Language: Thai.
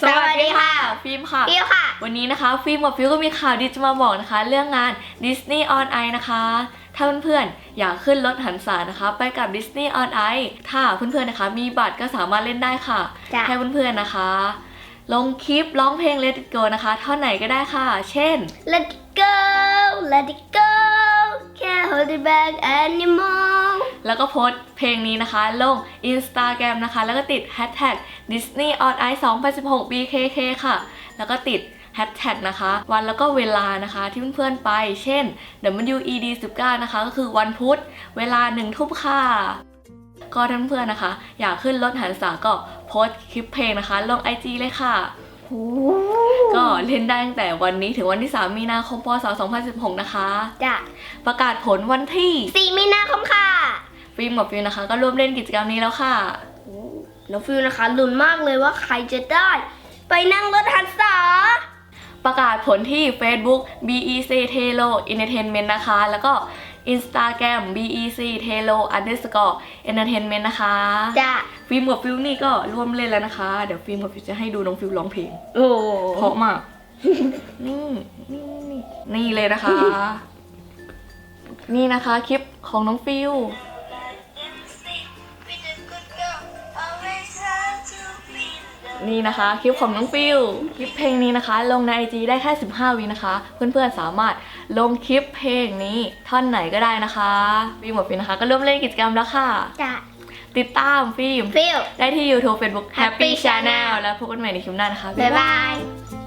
ฟิล์มค่ะฟิวค่ะ วันนี้นะคะ ฟิล์มกับฟิวก็มีข่าวดีจะมาบอกนะคะ เรื่องงาน Disney on Ice นะคะ ถ้าเพื่อนๆอยากขึ้นรถหันษานะคะ ไปกับ Disney on Ice ถ้าเพื่อนๆนะคะ มีบัตรก็สามารถเล่นได้ค่ะจ้ะให้เพื่อนๆนะคะ ลงคลิปร้องเพลง Let It Go นะคะท่อนไหนก็ได้ค่ะ เช่น Let it go Let it go Can't hold it back anymore แล้วก็โพสต์เพลงนี้นะคะ ลง Instagram นะคะ แล้วก็ติด hashtag Disney on Ice 2016 BKK ค่ะ แล้วก็ติด hashtag นะคะ วันแล้วก็เวลานะคะที่เพื่อนๆไป เช่น WED 19นะคะ ก็คือวันพุธ เวลา1ทุ่มค่ะ ก็ท่านเพื่อนๆนะคะ อยากขึ้นรถหันษาก็โพสต์คลิปเพลงนะคะ ลง IG เลยค่ะก็เล่นได้ตั้งแต่วันนี้ถึงวันที่ 3 มีนาคมพศ 2016 นะคะจ้ะประกาศผลวันที่สี่มีนาคมค่ะ ฟิล์มกับฟิลนะคะ ก็ร่วมเล่นกิจกรรมนี้แล้วค่ะ น้องฟิวนะคะลุ้นมากเลยว่าใครจะได้ ไปนั่งรถหันษา ประกาศผลที่ Facebook BEC Telo Entertainment นะคะ แล้วก็ Instagram BEC Telo Underscore Entertainment นะคะจ้ะฟิล์มกับฟิลนี่ก็ร่วมเล่นแล้วนะคะ เดี๋ยวฟิล์มกับฟิลจะให้ดูน้องฟิลร้องเพลงโอ้เพราะมาก นี่นี่นี่นี่เลยนะคะ นี่นะคะคลิปของน้องฟิล นี่นะคะคลิปของน้องฟิลคลิปเพลงนี้นะคะ ลงใน IG ได้แค่ 15 วินะคะ เพื่อนๆสามารถลงคลิปเพลงนี้ท่อนไหนก็ได้นะคะฟิล์มกับฟิลนะคะ ก็เริ่มเล่นกิจกรรมแล้วค่ะจ้ะติดตามฟิล์มฟิวได้ที่ YouTube Facebook Happy Happy Channel Channel แล้วพบกันใหม่ในคลิปหน้านะคะ บ๊ายบาย